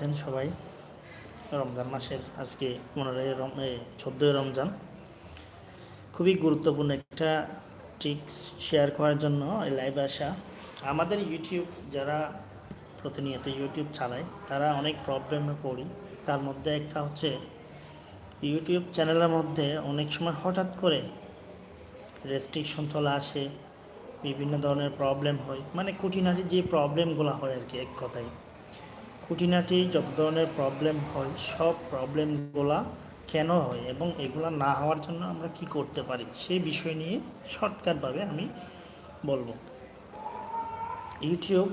আছেন সবাই। রমজান মাসের আজকে পনেরোই রম চোদ্দোই রমজান। খুবই গুরুত্বপূর্ণ একটা ট্রিক্স শেয়ার করার জন্য এই লাইভে আসা। আমাদের ইউটিউব যারা প্রতিনিয়ত ইউটিউব চালায়, তারা অনেক প্রবলেমে পড়ি। তার মধ্যে একটা হচ্ছে ইউটিউব চ্যানেলের মধ্যে অনেক সময় হঠাৎ করে রেস্ট্রিকশন চলে আসে, বিভিন্ন ধরনের প্রবলেম হয়। মানে খুঁটিনাটি যে প্রবলেমগুলো হয় আর কি এক কথায়। খুঁটিনাটি যত ধরনের প্রবলেম হয়, সব প্রবলেমগুলা কেন হয় এবং এগুলো না হওয়ার জন্য আমরা কি করতে পারি সেই বিষয় নিয়ে শর্টকাটভাবে আমি বলব। ইউটিউব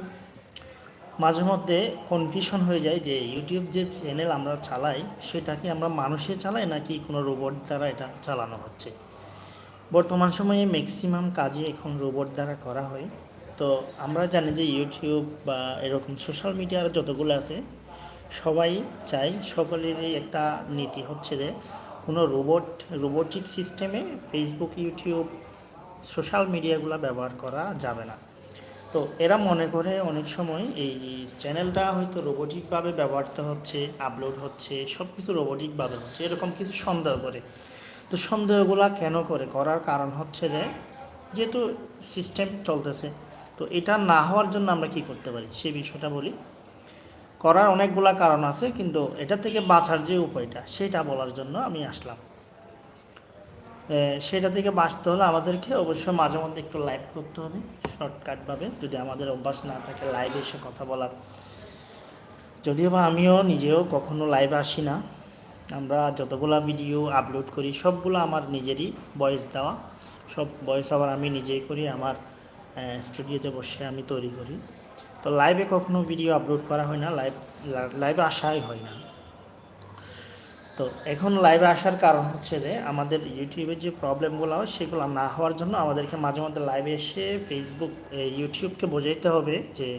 মাঝে মধ্যে কনফিউশন হয়ে যায় যে ইউটিউব যে চ্যানেল আমরা চালাই, সেটা কি আমরা মানুষে চালাই নাকি কোনো রোবট দ্বারা এটা চালানো হচ্ছে? বর্তমান সময়ে ম্যাক্সিমাম কাজই এখন রোবট দ্বারা করা হয়। তো আমরা জানি যে ইউটিউব বা এরকম সোশ্যাল মিডিয়ার যতগুলো আছে, সবাই চাই সকলেরই একটা নীতি হচ্ছে যে কোনো রোবট রোবোটিক সিস্টেমে ফেসবুক ইউটিউব সোশ্যাল মিডিয়াগুলো ব্যবহার করা যাবে না। তো এরা মনে করে অনেক সময় এই চ্যানেলটা হয়তো রোবোটিকভাবে ব্যবহৃত হচ্ছে আপলোড হচ্ছে সব কিছু রোবোটিকভাবে হচ্ছে, এরকম কিছু সন্দেহ করে। তো সন্দেহগুলা কেন করে? করার কারণ হচ্ছে যে, যেহেতু সিস্টেম চলতেছে তো এটা না হওয়ার জন্য আমরা কি করতে পারি? সেই বিষয়টা বলি। করার অনেকগুলা কারণ আছে, কিন্তু এটা থেকে বাঁচার যে উপায়টা, সেটা বলার জন্য আমি আসলাম। সেটা থেকে বাঁচতে হলে আমাদেরকে অবশ্যই মাঝে মধ্যে একটু লাইভ করতে হবে শর্টকাটভাবে যদি আমাদের অভ্যাস না থাকে লাইভে এসে কথা বলার। যদিও বা আমিও নিজেও কখনো লাইভে আসি না, আমরা যতগুলা ভিডিও আপলোড করি, সবগুলো আমার নিজেরই ভয়েস দেওয়া। সব ভয়েস আবার আমি নিজেই করি, আমার স্টুডিওতে বসে আমি তৈরি করি। তো লাইভে কখনো ভিডিও আপলোড করা হয় না লাইভ লাইভে আসাই হয় না। তো এখন লাইভে আসার কারণ হচ্ছে যে, আমাদের ইউটিউবের যে প্রবলেমগুলো হয়, সেগুলো না হওয়ার জন্য আমাদেরকে মাঝে মধ্যে লাইভে এসে ফেসবুক ইউটিউবকে বোঝাইতে হবে যে,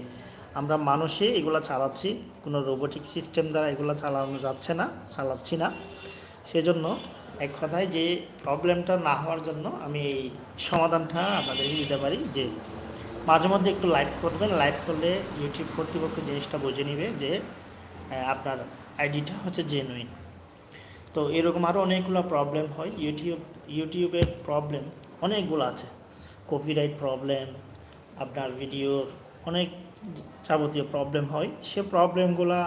আমরা মানুষে এগুলো চালাচ্ছি, কোনো রোবোটিক সিস্টেম দ্বারা এগুলো চালানো যাচ্ছে না, চালাচ্ছি না। সেজন্য এক কথায় যে প্রবলেমটা না হওয়ার জন্য আমি এই সমাধানটা আপনাদেরকে দিতে পারি। যে মাঝে মধ্যে একটু লাইভ করবেন। লাইভ করলে ইউটিউব কর্তৃপক্ষ জিনিসটা বুঝে নেবে যে আপনার আইডিটা হচ্ছে জেনুইন তো এরকম আরও অনেকগুলো প্রবলেম হয়। ইউটিউব ইউটিউবের প্রবলেম অনেকগুলো আছে। কপিরাইট প্রবলেম আপনার ভিডিওর অনেক যাবতীয় প্রবলেম হয়। সে প্রবলেমগুলা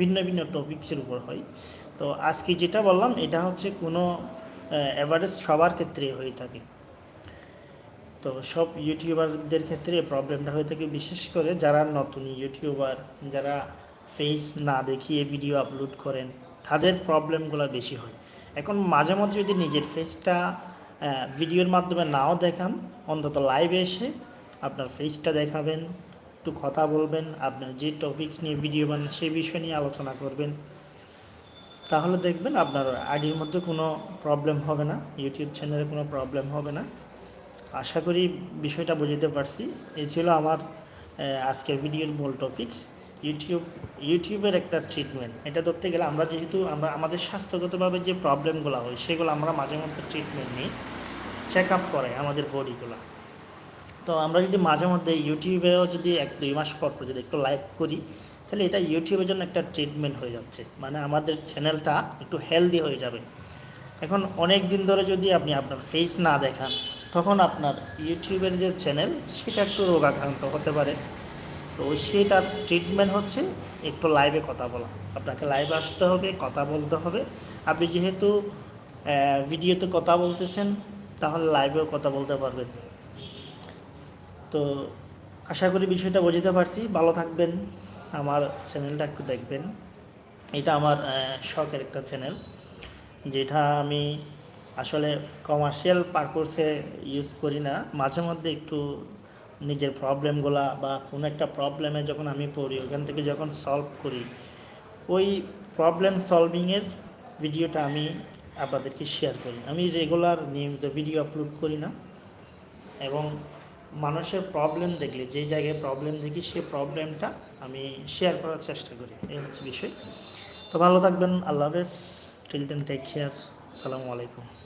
ভিন্ন ভিন্ন টপিক্সের উপর হয়। তো আজকে যেটা বললাম, এটা হচ্ছে কোনো অ্যাভারেজ সবার ক্ষেত্রে হয়ে থাকে। তো সব ইউটিউবারদের ক্ষেত্রে প্রবলেমটা হয়ে থাকে, বিশেষ করে যারা নতুন ইউটিউবার, যারা ফেস না দেখিয়ে ভিডিও আপলোড করেন, তাদের প্রবলেমগুলো বেশি হয়। এখন মাঝে মধ্যে যদি নিজের ফেসটা ভিডিওর মাধ্যমে নাও দেখান, অন্তত লাইভে এসে আপনার ফেসটা দেখাবেন একটু কথা বলবেন, আপনার যে টপিকস নিয়ে ভিডিও বানান সেই বিষয় নিয়ে আলোচনা করবেন। তাহলে দেখবেন আপনার আইডির মধ্যে কোনো প্রবলেম হবে না ইউটিউব চ্যানেলে কোনো প্রবলেম হবে না। আশা করি বিষয়টা বুঝতে পারছি। এই ছিল আমার আজকের ভিডিওর মূল টপিকস ইউটিউব ইউটিউবের একটা ট্রিটমেন্ট এটা ধরতে গেলে আমরা যেহেতু, আমরা আমাদের স্বাস্থ্যগতভাবে যে প্রবলেমগুলো হয়, সেগুলো আমরা মাঝে মধ্যে ট্রিটমেন্ট নিই। চেক আপ করে আমাদের বডিগুলো তো আমরা যদি মাঝে মধ্যে ইউটিউবেও যদি এক দুই মাস পর পর যদি একটু লাইভ করি, তাহলে এটা ইউটিউবের জন্য একটা ট্রিটমেন্ট হয়ে যাচ্ছে। মানে আমাদের চ্যানেলটা একটু হেলদি হয়ে যাবে। এখন অনেক দিন ধরে যদি আপনি আপনার ফেস না দেখান, তখন আপনার ইউটিউবের যে চ্যানেল সেটা একটু রোগাক্রান্ত হতে পারে। তো সেটার ট্রিটমেন্ট হচ্ছে একটু লাইভে কথা বলা। আপনাকে লাইভে আসতে হবে, কথা বলতে হবে। আপনি যেহেতু ভিডিওতে কথা বলতেছেন, তাহলে লাইভেও কথা বলতে পারবেন। তো আশা করি বিষয়টা বুঝতে পারছি। ভালো থাকবেন। আমার চ্যানেলটা একটু দেখবেন। এটা আমার শখের একটা চ্যানেল, যেটা আমি আসলে কমার্শিয়াল পারপোসে ইউজ করি না। মাঝে মধ্যে একটু নিজের প্রবলেমগুলা বা কোনো একটা প্রবলেমে যখন আমি পড়ি, ওখান থেকে যখন সলভ করি, ওই প্রবলেম সলভিংয়ের ভিডিওটা আমি আপনাদেরকে শেয়ার করি। আমি রেগুলার নিয়মিত ভিডিও আপলোড করি না। এবং মানুষের প্রবলেম দেখলে, যে জায়গায় প্রবলেম দেখি, সে প্রবলেমটা আমি শেয়ার করার চেষ্টা করি। এই হচ্ছে বিষয়। তো ভালো থাকবেন, আল্লাহ হাফেজ। টিল দেন টেক কেয়ার সালামু আলাইকুম।